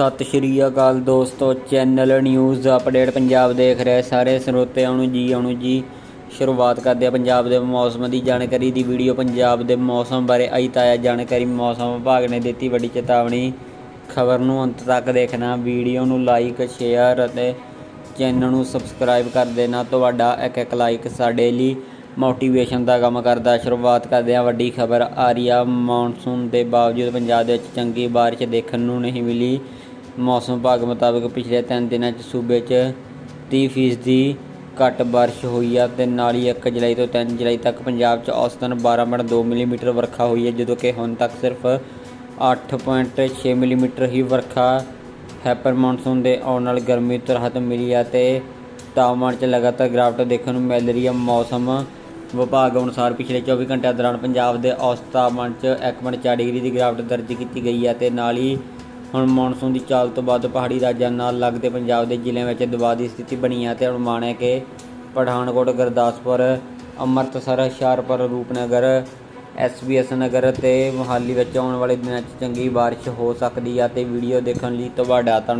ਸਤਿ ਸ਼੍ਰੀ ਅਕਾਲ ਦੋਸਤੋ channel news update Punjab ਦੇਖ ਰਹੇ ਸਾਰੇ ਸਰੋਤਿਆਂ ਨੂੰ ਜੀ, ਆਉਣ ਜੀ। ਸ਼ੁਰੂਆਤ ਕਰਦੇ ਆ ਪੰਜਾਬ ਦੇ ਮੌਸਮ ਦੀ ਜਾਣਕਾਰੀ ਦੀ ਵੀਡੀਓ। ਪੰਜਾਬ ਦੇ ਮੌਸਮ ਬਾਰੇ ਆਈ ਤਾਇਆ ਜਾਣਕਾਰੀ ਮੌਸਮ ਵਿਭਾਗ ਨੇ ਦਿੱਤੀ ਵੱਡੀ ਚੇਤਾਵਨੀ। ਖਬਰ ਨੂੰ ਅੰਤ ਤੱਕ ਦੇਖਣਾ, ਵੀਡੀਓ ਨੂੰ ਲਾਈਕ ਸ਼ੇਅਰ ਅਤੇ ਚੈਨਲ ਨੂੰ ਸਬਸਕ੍ਰਾਈਬ ਕਰ ਦੇਣਾ। ਤੁਹਾਡਾ ਇੱਕ ਇੱਕ ਲਾਈਕ ਸਾਡੇ ਲਈ ਮੋਟੀਵੇਸ਼ਨ ਦਾ ਕੰਮ ਕਰਦਾ। ਸ਼ੁਰੂਆਤ ਕਰਦੇ ਹਾਂ ਵੱਡੀ ਖਬਰ ਆ ਰਹੀ ਆ ਮੌਨਸੂਨ ਦੇ ਬਾਵਜੂਦ ਪੰਜਾਬ ਦੇ ਵਿੱਚ ਚੰਗੀ ਬਾਰਿਸ਼ ਦੇਖਣ ਨੂੰ ਨਹੀਂ ਮਿਲੀ। ਮੌਸਮ ਵਿਭਾਗ ਮੁਤਾਬਕ ਪਿਛਲੇ 3 ਦਿਨਾਂ 'ਚ ਸੂਬੇ 'ਚ 30 ਫੀਸਦੀ ਘੱਟ ਬਾਰਿਸ਼ ਹੋਈ ਆ ਤੇ ਨਾਲ ਹੀ 1 ਜੁਲਾਈ ਤੋਂ 3 ਜੁਲਾਈ ਤੱਕ ਪੰਜਾਬ 'ਚ ਔਸਤਨ 12.2 ਮਿਲੀਮੀਟਰ ਵਰਖਾ ਹੋਈ ਹੈ, ਜਦੋਂ ਕਿ ਹੁਣ ਤੱਕ ਸਿਰਫ 8.6 ਮਿਲੀਮੀਟਰ ਹੀ ਵਰਖਾ ਹੈਪਰ ਮੌਨਸੂਨ ਦੇ ਆਉਣ ਨਾਲ ਗਰਮੀ ਤੋਂ ਰਾਹਤ ਮਿਲੀ ਆ ਤੇ ਤਾਪਮਾਨ 'ਚ ਲਗਾਤਾਰ ਗਿਰਾਵਟ ਦੇਖਣ ਨੂੰ ਮਿਲ ਰਹੀ ਹੈ ਮੌਸਮ ਵਿਭਾਗ ਅਨੁਸਾਰ ਪਿਛਲੇ 24 ਘੰਟਿਆਂ ਦੌਰਾਨ ਪੰਜਾਬ ਦੇ ਔਸਤ ਤਾਪਮਾਨ 'ਚ 1.4 ਡਿਗਰੀ ਦੀ ਗਿਰਾਵਟ ਦਰਜ ਕੀਤੀ ਗਈ ਹੈ ਤੇ ਨਾਲ ਹੀ ਹੁਣ ਮੌਨਸੂਨ ਦੀ ਚਾਲ ਤੋਂ ਬਾਅਦ ਪਹਾੜੀ ਰਾਜਾਂ ਨਾਲ ਲੱਗਦੇ ਪੰਜਾਬ ਦੇ ਜ਼ਿਲ੍ਹਿਆਂ ਵਿੱਚ ਦਬਾਅ ਦੀ ਸਥਿਤੀ ਬਣੀ ਹੈ ਤੇ ਅਨੁਮਾਨ ਹੈ ਕਿ ਪਠਾਨਕੋਟ, ਗੁਰਦਾਸਪੁਰ, ਅੰਮ੍ਰਿਤਸਰ, ਹੁਸ਼ਿਆਰਪੁਰ, ਰੂਪਨਗਰ, ਐਸਬੀਐਸ ਨਗਰ ਤੇ ਮੁਹਾਲੀ ਵਿੱਚ ਆਉਣ ਵਾਲੇ ਦਿਨਾਂ 'ਚ ਚੰਗੀ ਬਾਰਿਸ਼ ਹੋ ਸਕਦੀ ਹੈ ਤੇ ਵੀਡੀਓ ਦੇਖਣ ਲਈ ਤੁਹਾਡਾ ਧੰਨਵਾਦ।